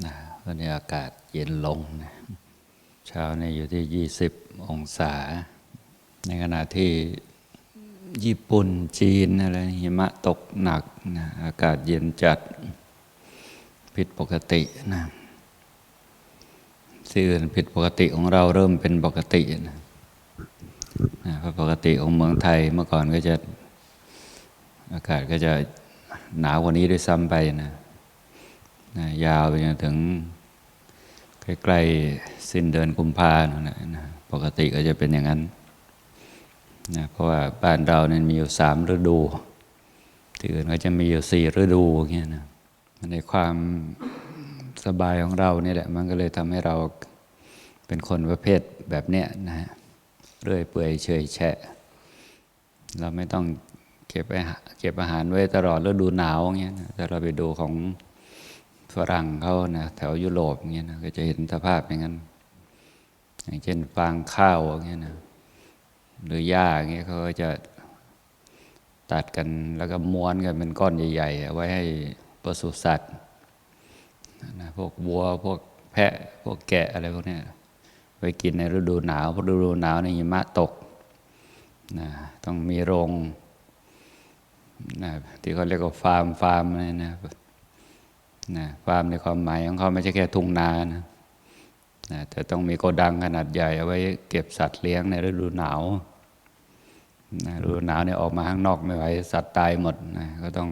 นะวันนี้อากาศเย็นลงนะเช้านี้อยู่ที่ 20 องศา ในขณะที่ญี่ปุ่นจีนอะไรหิมะตกหนักนะอากาศเย็นจัดผิดปกตินะสิ่งอื่นผิดปกติของเราเริ่มเป็นปกตินะนะเพราะปกติของเมืองไทยเมื่อก่อนก็จะอากาศก็จะหนาวกว่านี้ด้วยซ้ำไปนะ นะยาวไปจนถึง ใกล้ๆสิ้นเดือนกุมภาพันธ์นะนะปกติก็จะเป็นอย่างนั้นนะเพราะว่าบ้านเราเนี่ยมีอยู่สามฤดูที่อื่นก็จะมีอยู่สี่ฤดูอย่างเงี้ยนะในความสบายของเราเนี่ยแหละ มันก็เลยทำให้เราเป็นคนประเภทแบบเนี้ยนะฮะเรื่อยเปื่อยเฉยแฉะ เราไม่ต้องเก็บอาหารเก็บอาหารไว้ตลอดฤดูหนาวอย่างเงี้ยนะแต่เราไปดูของ ฝรั่งเขานะแถวยุโรปอย่างเงี้ยนะก็จะเห็นสภาพอย่างนั้น อย่างเช่นฟางข้าวอย่างเงี้ยนะหรือหญ้าอย่างเงี้ยเขาก็จะตัดกันแล้วก็ม้วนกันเป็นก้อนใหญ่ๆเอาไว้ให้ปศุสัตว์นะพวกวัวพวกแพะพวกแกะอะไรพวกนี้ไว้กินในฤดูหนาวเพราะฤดูหนาวในหิมะตกนะต้องมีโรงนะที่เขาเรียกว่าฟาร์มฟาร์มอะไรนะ นะฟาร์มในความหมายของเขาไม่ใช่แค่ทุ่งนานะนะแต่ต้องมีโกดังขนาดใหญ่เอาไว้เก็บสัตว์เลี้ยงในฤดูหนาวนะฤดูหนาวเนี่ยออกมาข้างนอกไม่ไหวสัตว์ตายหมดนะก็ต้อง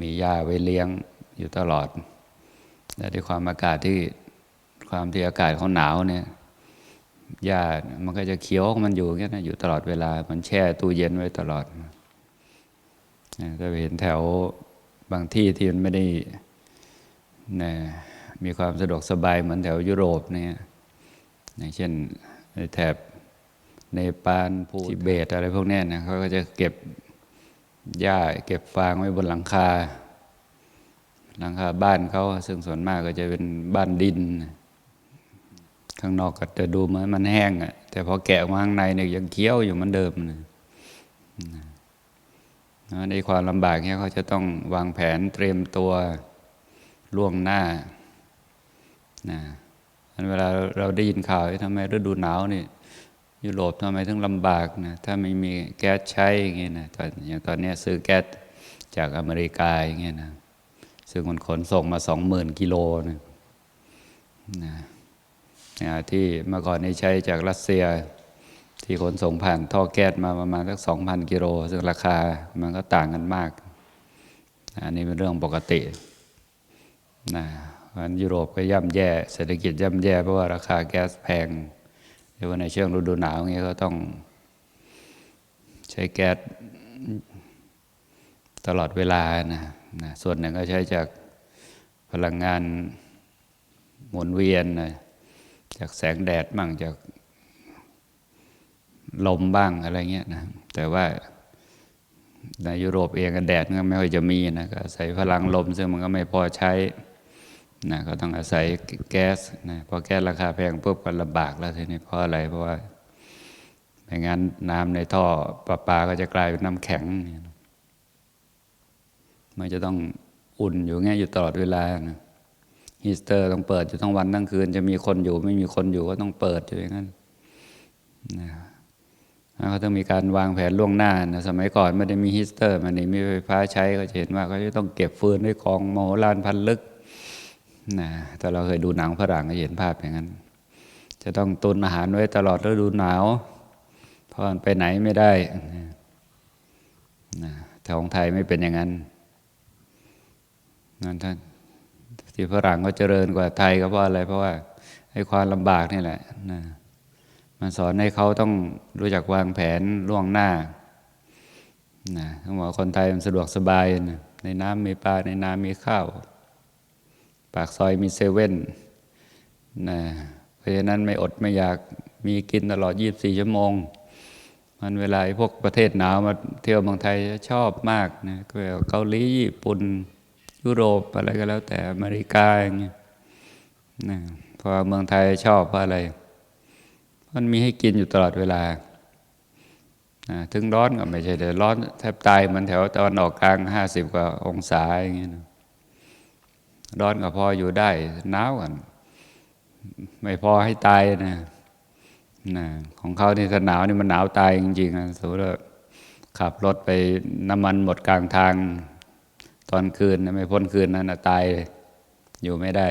มีหญ้าไว้เลี้ยงอยู่ตลอดและด้วยความอากาศที่ความที่อากาศเขาหนาวเนี่ยหญ้ามันก็จะเขียวมันอยู่อย่างนี้นะอยู่ตลอดเวลา มันแช่ตู้เย็นไว้ตลอดนะถ้าเห็นแถว บางที่ที่มันไม่ได้นะมีความสะดวกสบายเหมือนแถวยุโรปเนี่ยอย่างเช่นในแถบเนปาลภูทิเบตอะไรพวกนี้นะเขาก็จะเก็บหญ้าเก็บฟางไว้บนหลังคา หลังคาบ้านเขาซึ่งส่วนมากก็จะเป็นบ้านดิน ข้างนอกก็จะดูเหมือนมันแห้งอะแต่พอแกะมาข้างในเนี่ยยังเคี้ยวอยู่เหมือนเดิมนะ ในความลำบากเนี่ยเขาจะต้องวางแผนเตรียมตัวล่วงหน้านะอันเวลาเราได้ยินข่าวทำไมฤดูหนาวนี่ยุโรปทำไมถึงลำบากนะถ้าไม่มีแก๊สใช้อย่างเงี้ยนะตอนอย่างตอนนี้ซื้อแก๊สจากอเมริกาอย่างเงี้ยนะซึ่งมันขนส่งมาสองหมื่นกิโลนะนะที่เมื่อก่อนนี้ใช้จากรัสเซีย ที่ขนส่งผ่านท่อแก๊สมาประมาณสักสองพันกิโล ซึ่งราคามันก็ต่างกันมาก อันนี้เป็นเรื่องปกตินะวันยุโรปก็ย่ำแย่ เศรษฐกิจย่ำแย่เพราะว่าราคาแก๊สแพงเรียว่าในช่วงฤดูหนาวเงี้ยก็ต้องใช้แก๊สตลอดเวลานะนะส่วนหนึ่งก็ใช้จากพลังงานหมุนเวียนนะจากแสงแดดบ้างจาก ลมบ้างอะไรเงี้ยนะแต่ว่าในยุโรปเองแดดก็ไม่ค่อยจะมีนะก็อาศัยพลังลมซึ่งมันก็ไม่พอใช้นะก็ต้องอาศัยแก๊สนะพอแก๊สราคาแพงปุ๊บก็ลำบากแล้วทีนี้เพราะอะไรเพราะว่าไม่งั้นน้ำในท่อประปาก็จะกลายเป็นน้ำแข็งมันจะต้องอุ่นอยู่เงี้ยอยู่ตลอดเวลานะฮีสเตอร์ต้องเปิดอยู่ทั้งวันทั้งคืน จะมีคนอยู่ไม่มีคนอยู่ก็ต้องเปิดอยู่อย่างนั้นนะ เขาต้องมีการวางแผนล่วงหน้านะสมัยก่อนไม่ได้มีฮีสเตอร์ มันนี่มีไฟฟ้าใช้ก็จะเห็นว่าเขาจะต้องเก็บฟืนด้วยกองโมโหลานพันลึกนะแต่เราเคยดูหนังฝรั่งก็เห็นภาพอย่างนั้น จะต้องตุนอาหารไว้ตลอดฤดูหนาว เพราะไปไหนไม่ได้นะแถวของไทยไม่เป็นอย่างนั้นนั่นท่านที่ฝรั่งก็เจริญกว่าไทยก็เพราะอะไร เพราะว่าให้ความลำบากนี่แหละนะ มันสอนให้เขาต้องรู้จักวางแผนล่วงหน้านะต้องบอกคนไทยมันสะดวกสบายนะในน้ำมีปลาในน้ำมีข้าว ปากซอยมีเซเว่นนะเพราะฉะนั้นไม่อดไม่อยากมีกินตลอด 24 ชั่วโมง มันเวลาพวกประเทศหนาวมาเที่ยวเมืองไทยชอบมากนะก็เกาหลีญี่ปุ่น ยุโรปอะไรก็แล้วแต่อเมริกาอย่างเงี้ยนะพราะเมืองไทยชอบเพราะอะไร มันมีให้กินอยู่ตลอดเวลา ถึงร้อนก็ไม่ใช่แต่ร้อนแทบตายมันแถวตะวันออกกลางห้าสิบกว่าองศาอย่างเงี้ยร้อนก็พออยู่ได้หนาวกันไม่พอให้ตายนะนะของเขานี่ถ้าหนาวนี่มันหนาวตายจริงๆนะสมมติว่าขับรถไปน้ำมันหมดกลางทาง ตอนคืนไม่พ้นคืนนั้นนะตายเลยอยู่ไม่ได้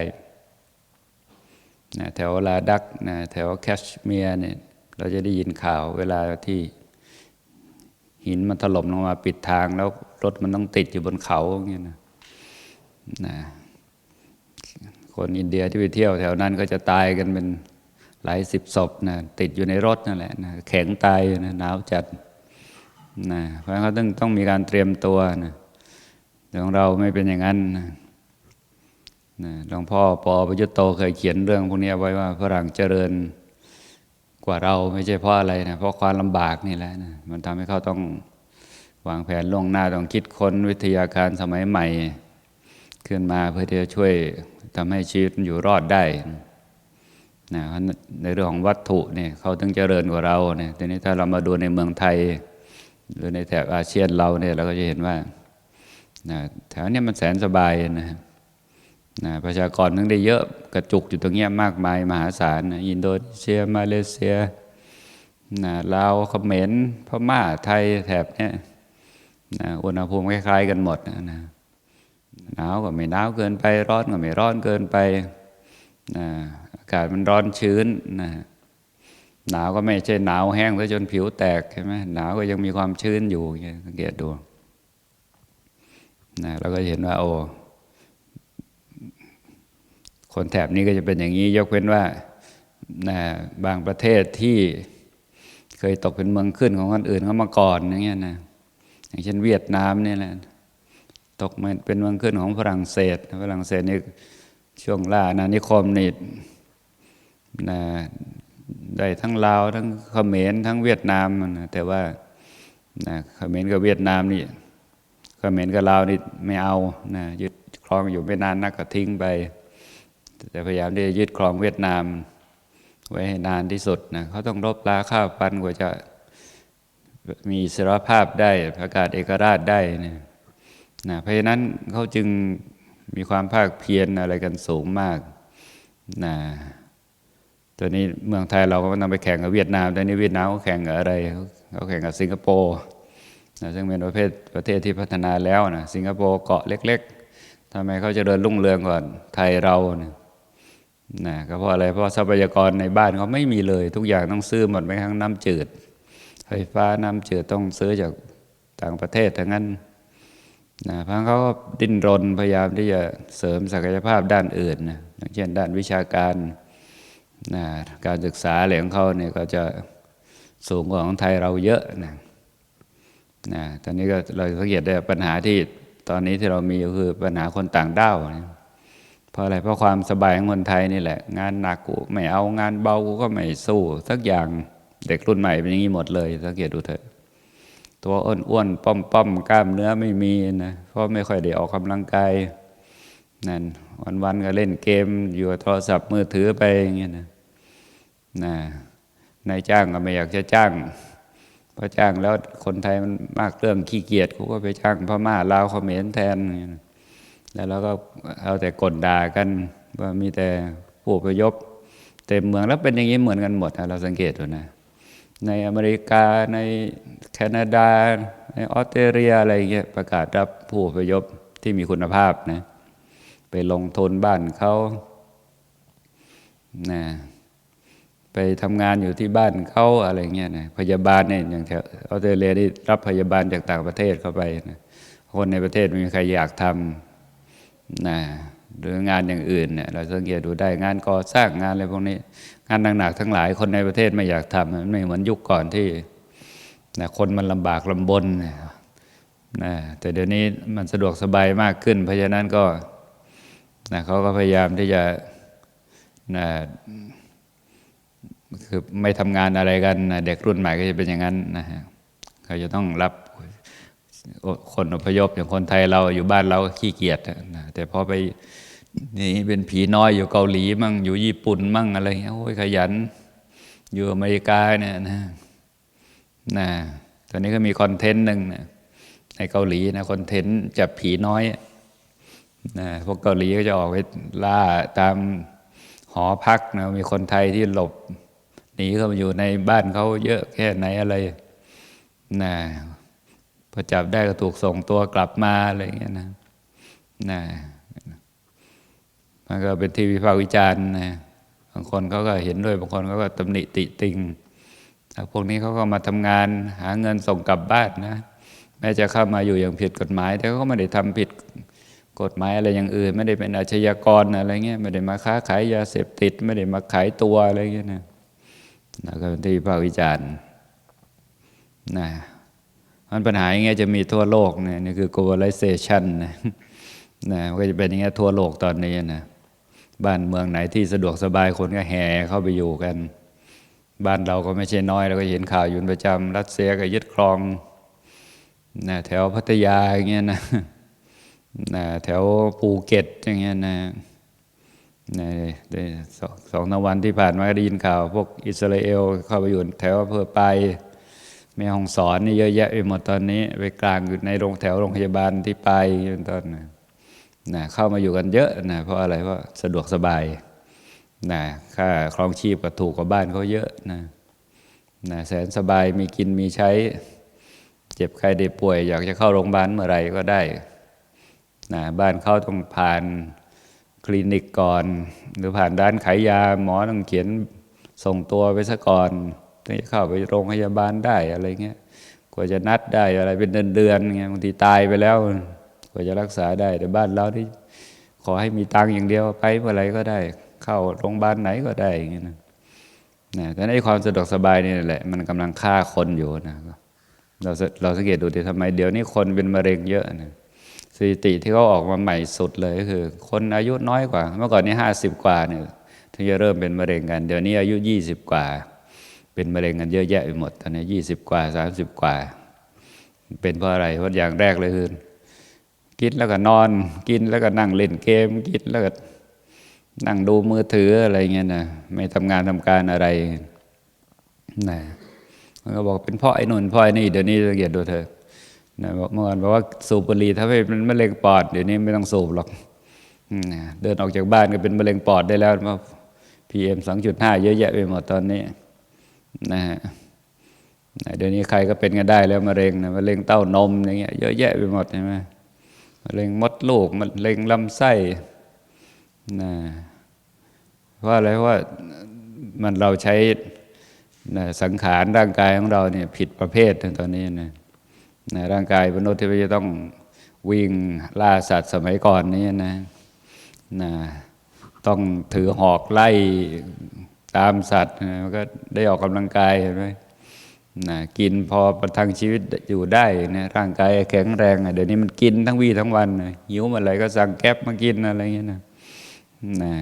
นะแถวลาดักนะแถวแคชเมียร์เนี่ยเราจะได้ยินข่าวเวลาที่หินมันถล่มลงมาปิดทาง แล้วรถมันต้องติดอยู่บนเขาอย่างเงี้ยนะนะคนอินเดียที่ไปเที่ยวแถวนั้นก็จะตายกันเป็นหลายสิบศพนะติดอยู่ในรถนั่นแหละนะแข็งตายนะหนาวจัดนะเพราะเขาต้องต้องมีการเตรียมตัวนะแต่ของเราไม่เป็นอย่างนั้นนะ นะหลวงพ่อปอปยุตโตเคยเขียนเรื่องพวกนี้ไว้ว่าฝรั่งเจริญกว่าเราไม่ใช่เพราะอะไรนะเพราะความลำบากนี่แหละนะมันทำให้เขาต้องวางแผนล่วงหน้าต้องคิดค้นวิทยาการสมัยใหม่ ขึ้นมาเพื่อที่จะช่วยทำให้ชีวิตอยู่รอดได้นะในเรื่องของวัตถุเนี่ยเขาถึงเจริญกว่าเราเนี่ยทีนี้ถ้าเรามาดูในเมืองไทย หรือในแถบอาเซียนเราเนี่ยเราก็จะเห็นว่านะแถวเนี้มันแสนสบายนะ นะประชากรถึงได้เยอะกระจุกอยู่ตรงเนี้ยมากมายมหาศาลนะอินโดนีเซียมาเลเซียนะลาวเขมรพม่าไทยแถบเนี้ยนะอุณหภูมิคล้ายๆกันหมดนะนะหนาวก็ไม่หนาวเกินไป ร้อนก็ไม่ร้อนเกินไปนะอากาศมันร้อนชื้นนะหนาวก็ไม่ใช่หนาวแห้งซะจนผิวแตกใช่ไหมหนาวก็ยังมีความชื้นอยู่อย่างเงี้ยสังเกตดูนะเราก็เห็นว่าโอ้ คนแถบนี้ก็จะเป็นอย่างนี้ ยกเว้นว่านะบางประเทศที่เคยตกเป็นเมืองขึ้นของคนอื่นเขามาก่อนอย่างเงี้ยนะอย่างเช่นเวียดนามเนี่ยแหละตกมาเป็นเมืองขึ้นของฝรั่งเศส ฝรั่งเศสนี่ช่วงล่าอาณานิคมนี่นะได้ทั้งลาวทั้งเขมรทั้งเวียดนามนะแต่ว่านะเขมรกับเวียดนามนี่เขมรกับลาวนี่ไม่เอานะยึดครองอยู่ไม่นานนักก็ทิ้งไป แต่พยายามที่จะยึดครองเวียดนาม ไว้ให้นานที่สุดนะเขาต้องรบราข้าวฟันกว่าจะมีอิสรภาพได้ประกาศเอกราชได้เนี่ยนะเพราะฉะนั้นเขาจึงมีความภาคเพียรอะไรกันสูงมากนะตัวนี้เมืองไทยเราก็ต้องไปแข่งกับเวียดนามแต่นี้เวียดนามเขาแข่งกับอะไรเขาแข่งกับสิงคโปร์นะซึ่งเป็นประเภทประเทศที่พัฒนาแล้วนะสิงคโปร์เกาะเล็ก ๆทำไมเขาจะเดินรุ่งเรืองก่อนไทยเรานะ นะก็เพราะอะไรเพราะทรัพยากรในบ้านเขาไม่มีเลย ทุกอย่างต้องซื้อหมดไม่ทั้งน้ำจืด ไฟฟ้าน้ำจืดต้องซื้อจากต่างประเทศทั้งนั้นนะเพราะเขาก็ดิ้นรนพยายามที่จะเสริมศักยภาพด้านอื่นนะอย่างเช่นด้านวิชาการนะการศึกษาอะไรของเขาเนี่ยก็จะสูงกว่าของไทยเราเยอะนะนะตอนนี้ก็เราสังเกตได้ปัญหาที่ตอนนี้ที่เรามีก็คือปัญหาคนต่างด้าวนะ เพราะอะไรเพราะความสบายของคนไทยนี่แหละ งานหนักกูไม่เอางานเบากูก็ไม่สู้สักอย่างเด็กรุ่นใหม่เป็นอย่างนี้หมดเลยสังเกตดูเถอะตัวอ้วนๆป้อมๆกล้ามเนื้อไม่มีนะเพราะไม่ค่อยได้ออกกำลังกายนั่นวันๆก็เล่นเกมอยู่โทรศัพท์มือถือไปอย่างเงี้ยนะนะนายจ้างก็ไม่อยากจะจ้างเพราะจ้างแล้วคนไทยมันมากเรื่องขี้เกียจเขาก็ไปจ้างพม่าลาวเขมรแทนอย่างเงี้ยนะ แล้วเราก็เอาแต่กดด่ากันว่ามีแต่ผู้ประยบเต็มเมืองแล้วเป็นอย่างนี้เหมือนกันหมดเราสังเกตดูนะ ในอเมริกาในแคนาดา ในออสเตรเลียอะไรเงี้ยประกาศรับผู้อพยพที่มีคุณภาพนะไปลงทุนบ้านเขานะไปทำงานอยู่ที่บ้านเขาอะไรเงี้ยนะพยาบาลเนี่ยอย่างแถวออสเตรเลียที่รับพยาบาลจากต่างประเทศเข้าไปนะคนในประเทศไม่มีใครอยากทำ นะหรืองานอย่างอื่นเนี่ยเราสังเกตดูได้งานก่อสร้างงานอะไรพวกนี้ งานหนักๆทั้งหลายคนในประเทศไม่อยากทำมันไม่เหมือนยุคก่อนที่นะคนมันลำบากลำบนนะแต่เดี๋ยวนี้มันสะดวกสบายมากขึ้น เพราะฉะนั้นก็นะเขาก็พยายามที่จะนะคือไม่ทำงานอะไรกันนะเด็กรุ่นใหม่ก็จะเป็นอย่างนั้นนะฮะเขาจะต้องรับ คนอพยพอย่างคนไทยเราอยู่บ้านเราขี้เกียจนะแต่พอไปนี่เป็นผีน้อยอยู่เกาหลีมั่งอยู่ญี่ปุ่นมั่งอะไรเงี้ยโอ้ยขยัน อยู่อเมริกาเนี่ยนะนะตอนนี้ก็มีคอนเทนต์หนึ่งนะในเกาหลีนะคอนเทนต์จับผีน้อยนะพวกเกาหลีก็จะออกไปล่าตามหอพักนะมีคนไทยที่หลบหนีเข้ามาอยู่ในบ้านเขาเยอะแค่ไหนอะไรนะ พอจับได้ก็ถูกส่งตัวกลับมาอะไรอย่างเงี้ยนะนะมันก็เป็นที่วิพากษ์วิจารณ์นะบางคนเขาก็เห็นด้วยบางคนเขาก็ตำหนิติติงแต่พวกนี้เขาก็มาทำงานหาเงินส่งกลับบ้านนะแม้จะเข้ามาอยู่อย่างผิดกฎหมาย แต่เขาก็ไม่ได้ทำผิดกฎหมายอะไรอย่างอื่น ไม่ได้เป็นอาชญากรอะไรเงี้ยไม่ได้มาค้าขายยาเสพติด ไม่ได้มาขายตัวอะไรเงี้ยนะนะก็เป็นที่วิพากษ์วิจารณ์นะ มันปัญหาอย่างเงี้ยจะมีทั่วโลกเนี่ยนี่คือ globalization นะนะมันก็จะเป็นอย่างเงี้ยทั่วโลกตอนนี้นะบ้านเมืองไหนที่สะดวกสบายคนก็แห่เข้าไปอยู่กัน บ้านเราก็ไม่ใช่น้อยเราก็เห็นข่าวอยู่เป็นประจำรัสเซียก็ยึดครองนะแถวพัทยาอย่างเงี้ยนะนะแถวภูเก็ตอย่างเงี้ยนะนะสองสองสาวันที่ผ่านมาก็ได้ยินข่าว พวกอิสราเอลเข้าไปอยู่แถวอำเภอไป ม่ห้องสอนนี่เยอะแยะไปหมดตอนนี้ ไปกลางอยู่ในโรงแถวโรงพยาบาลที่ไปเป็นต้นนะนะเข้ามาอยู่กันเยอะนะเพราะอะไรเพราะสะดวกสบายนะค่าครองชีพก็ถูกกว่าบ้านเขาเยอะนะนะแสนสบายมีกินมีใช้ เจ็บใครได้ป่วย อยากจะเข้าโรงพยาบาลเมื่อไรก็ได้นะบ้านเข้าต้องผ่านคลินิกก่อน หรือผ่านด้านขายยาหมอต้องเขียนส่งตัวไปซะก่อน ถึงจะเข้าไปโรงพยาบาลได้อะไรเงี้ยกว่าจะนัดได้อะไรเป็นเดือนๆเงี้ยบางทีตายไปแล้ว กว่าจะรักษาได้แต่บ้านเราที่ขอให้มีตังค์อย่างเดียวไปเมื่อไรก็ได้ เข้าโรงพยาบาลไหนก็ได้อย่างเงี้ยนะนะแต่ในความสะดวกสบายนี่แหละ มันกำลังฆ่าคนอยู่นะเราเราสังเกตดูดิทำไมเดี๋ยวนี้คนเป็นมะเร็งเยอะนะสถิติที่เขาออกมาใหม่สุดเลยก็คือ คนอายุน้อยกว่า เมื่อก่อนนี้ห้าสิบกว่าเนี่ยถึงจะเริ่มเป็นมะเร็งกัน เดี๋ยวนี้อายุยี่สิบกว่า เป็นมะเร็งกันเยอะแยะไปหมดตอนนี้ยี่สิบกว่าสามสิบกว่า เป็นเพราะอะไรเพราะอย่างแรกเลยคือกินแล้วก็นอนกินแล้วก็นั่งเล่นเกม กินแล้วก็นั่งดูมือถืออะไรเงี้ยนะไม่ทำงานทำการอะไรนะมันก็บอกเป็นเพ่อไอ้นุ่นเพ่อไอ้นี่เดี๋ยวนี้สังเกตดูเธอนะบอกเมื่อวานบอกว่าสูบบุหรี่ถ้าไม่เป็นมะเร็งปอดเดี๋ยวนี้ไม่ต้องสูบหรอกเดินออกจากบ้านก็เป็นมะเร็งปอดได้แล้วเพราะพีเอ็มสองจุดห้าเยอะแยะไปหมดตอนนี้ นะฮะเดี๋ยวนี้ใครก็เป็นกันได้แล้วมะเร็งนะมะเร็งเต้านมอย่างเงี้ยเยอะแยะไปหมดใช่ไหมมะเร็งมดลูกมะเร็งลำไส้นะเพราะอะไรว่ามันเราใช้นะสังขารร่างกายของเราเนี่ยผิดประเภทในตอนนี้นะนะร่างกายมนุษย์ที่จะต้องวิ่งล่าสัตว์สมัยก่อนนี้นะนะต้องถือหอกไล่ ตามสัตว์นะมันก็ได้ออกกำลังกายเห็นไหมนะกินพอประทังชีวิตอยู่ได้นะร่างกายแข็งแรงอะเดี๋ยวนี้มันกินทั้งวี่ทั้งวันนะหิวมื่อไรก็สั่งแก๊บมากินอะไรเงี้ยนะนะ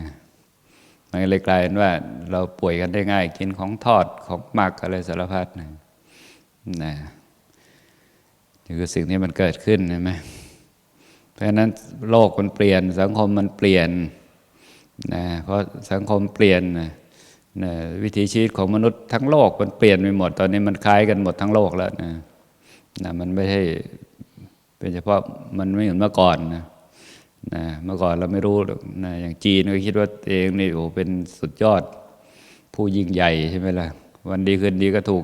มันเลยกลายเป็นว่า เราป่วยกันได้ง่าย กินของทอดของหมักอะไรสารพัดนะนะนี่คือสิ่งที่มันเกิดขึ้นใช่ไหมเพราะฉะนั้นโลกมันเปลี่ยน สังคมมันเปลี่ยนนะเพราะสังคมเปลี่ยนนะ นะวิถีชีวิตของมนุษย์ทั้งโลกมันเปลี่ยนไปหมด ตอนนี้มันคล้ายกันหมดทั้งโลกแล้วนะนะมันไม่ใช่เป็นเฉพาะมันไม่เหมือนเมื่อก่อนนะนะเมื่อก่อนเราไม่รู้หรอกนะอย่างจีนก็คิดว่าเองนี่โอ้เป็นสุดยอดผู้ยิ่งใหญ่ใช่ไหมล่ะวันดีคืนดีก็ถูก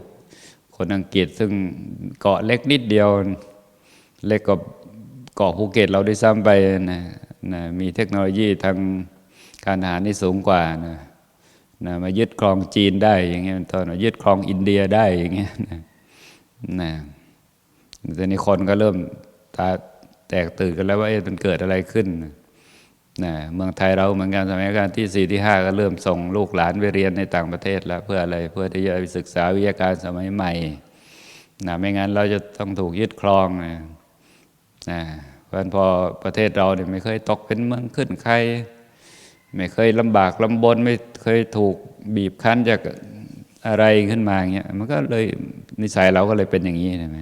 คนอังกฤษซึ่งเกาะเล็กนิดเดียว เล็กกว่าเกาะภูเก็ตเราได้ซ้ำไปนะนะมีเทคโนโลยีทางการทหารที่สูงกว่านะ นะมายึดครองจีนได้อย่างเงี้ยเป็นตอนยึดครองอินเดียได้อย่างเงี้ยนะนะแต่นี้คนก็เริ่มตาแตกตื่นกันแล้วว่าเอ๊ะมันเกิดอะไรขึ้นนะเมืองไทยเราเหมือนกันสมัยการที่สี่ที่ห้าก็เริ่มส่งลูกหลานไปเรียนในต่างประเทศแล้วเพื่ออะไรเพื่อที่จะไปศึกษาวิทยาการสมัยใหม่นะไม่งั้นเราจะต้องถูกยึดครองนะนะเพราะพอประเทศเราเนี่ยไม่เคยตกเป็นเมืองขึ้นใคร ไม่เคยลำบากลำบนไม่เคยถูกบีบคั้นจากอะไรขึ้นมาอย่างเงี้ยมันก็เลยนิสัยเราก็เลยเป็นอย่างนี้ใช่ไหม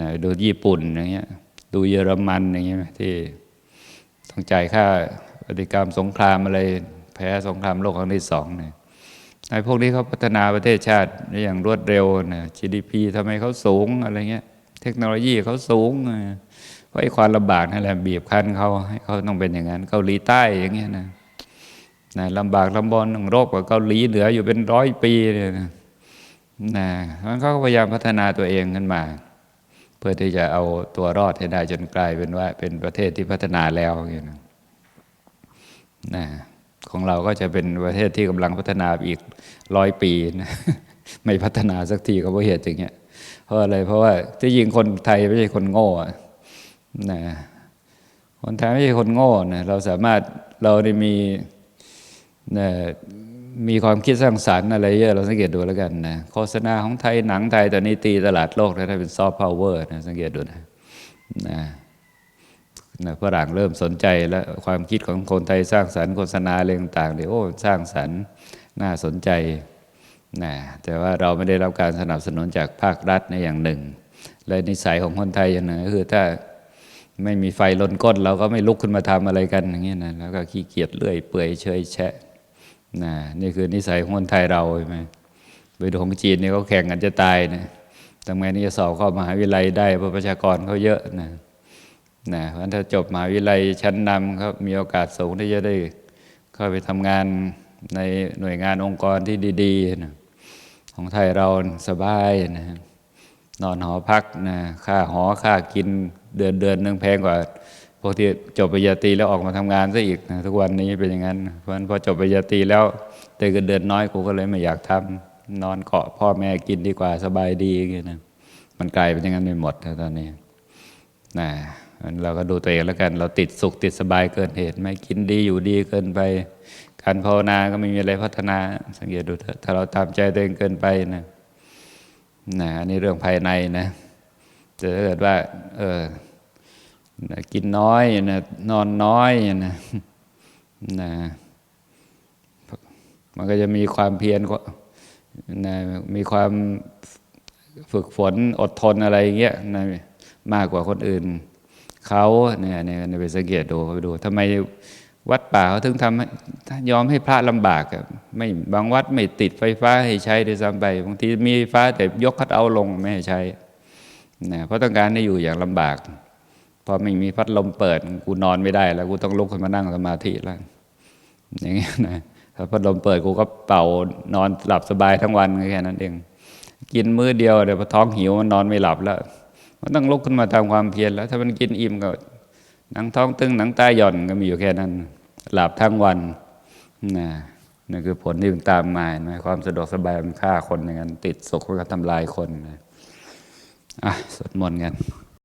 นะดูญี่ปุ่นอย่างเงี้ย ดูเยอรมันอย่างเงี้ยที่ต้องจ่ายค่าปฏิกรรมสงครามอะไร แพ้สงครามโลกครั้งที่สองเนี่ยไอ้พวกนี้เขาพัฒนาประเทศชาติอย่างรวดเร็วนะ GDP ทำไมเขาสูงอะไรเงี้ย เทคโนโลยีเขาสูงเพราะไอ้ความลำบากนั่นแหละบีบคั้นเขาให้เขาต้องเป็นอย่างนั้นเกาหลีใต้อย่างเงี้ยนะ นะลำบากลำบนหนึ่งโรคกว่าเกาหลีเหลืออยู่เป็นร้อยปีเลยนะนะมันเขาก็พยายามพัฒนาตัวเองขึ้นมา เพื่อที่จะเอาตัวรอดให้ได้จนกลายเป็นว่า เป็นประเทศที่พัฒนาแล้วอย่างนี้นะของเราก็จะเป็นประเทศที่กำลังพัฒนาอีกร้อยปีนะไม่พัฒนาสักทีก็เพราะเหตุอย่างเงี้ยเพราะอะไรเพราะว่าที่ยิงคนไทยไม่ใช่คนโง่นะคนไทยไม่ใช่คนโง่นะเราสามารถเราได้มี นะมีความคิดสร้างสรรค์อะไรเยอะเราสังเกตดูแล้วกันนะโฆษณาของไทยหนังไทยตอนนี้ตีตลาดโลกแล้วถ้าเป็นซอฟต์พาวเวอร์นะสังเกตดูนะนะนะฝรั่งเริ่มสนใจแล้วความคิดของคนไทยสร้างสรรค์โฆษณาอะไรต่างๆเนี่ยวโอ้สร้างสรรค์น่าสนใจนะแต่ว่าเราไม่ได้รับการสนับสนุนจากภาครัฐในอย่างหนึ่ง และนิสัยของคนไทยอย่างหนึ่งก็คือถ้าไม่มีไฟลนก้นเราก็ไม่ลุกขึ้นมาทำอะไรกันอย่างเงี้ยนะแล้วก็ขี้เกียจเลื่อยเปื่อยเฉยแฉะ นะนี่คือนิสัยของคนไทยเราใช่ไหมไปดูของจีนนี่เขาแข่งกันจะตายนะทำไงนี่จะสอบเข้ามหาวิทยาลัยได้เพราะประชากรเขาเยอะนะนะเพราะฉะนั้นถ้าจบมหาวิทยาลัยชั้นนำเขามีโอกาสสูงที่จะได้เข้าไปทำงานในหน่วยงานองค์กรที่ดีๆนะของไทยเราสบายนะนอนหอพักนะค่าหอค่ากินเดือนเดือนนึงแพงกว่า พวกที่จบปริญญาตรีแล้วออกมาทำงานซะอีกนะทุกวันนี้เป็นอย่างนั้น เพราะฉะนั้นพอจบปริญญาตรีแล้วแต่เงินเดือนน้อยกูก็เลยไม่อยากทำนอนเกาะพ่อแม่กินดีกว่าสบายดีอย่างเงี้ยนะมันกลายเป็นอย่างนั้นไปหมดนะตอนนี้นะเราก็ดูตัวเองแล้วกัน เราติดสุขติดสบายเกินเหตุไหม่กินดีอยู่ดีเกินไป การภาวนาก็ไม่มีอะไรพัฒนา สังเกตดูเถอะถ้าเราตามใจตัวเองเกินไปนะนะอันนี้เรื่องภายในนะแต่ถ้าเกิดว่า เออ นะกินน้อยนะนอนน้อยนะนะมันก็จะมีความเพียรนะมีความฝึกฝนอดทนอะไรเงี้ยนะมากกว่าคนอื่นเขาเนี่ยเนี่ยไปสังเกตดูไปดูทำไมวัดป่าเขาถึงทำยอมให้พระลำบากไม่บางวัดไม่ติดไฟฟ้าให้ใช้ด้วยซ้ำไปบางทีมีไฟฟ้าแต่ยกคัดเอาลงไม่ให้ใช้นะเพราะต้องการให้อยู่อย่างลำบาก พอไม่มีพัดลมเปิดกูนอนไม่ได้แล้วกูต้องลุกขึ้นมานั่งสมาธิแล้วอย่างเงี้ยนะถ้าพัดลมเปิดกูก็เป่านอนหลับสบายทั้งวันแค่นั้นเอง กินมื้อเดียวเดี๋ยวพอท้องหิวมันนอนไม่หลับแล้ว มันต้องลุกขึ้นมาทำความเพียรแล้ว ถ้ามันกินอิ่มก็หนังท้องตึงหนังตาหย่อนก็มีอยู่แค่นั้น หลับทั้งวันนะนั่นคือผลที่มันตามมานะความสะดวกสบายมันฆ่าคนอย่างนั้น ติดสุขมันก็ทำลายคนนะอะสวดมนต์กัน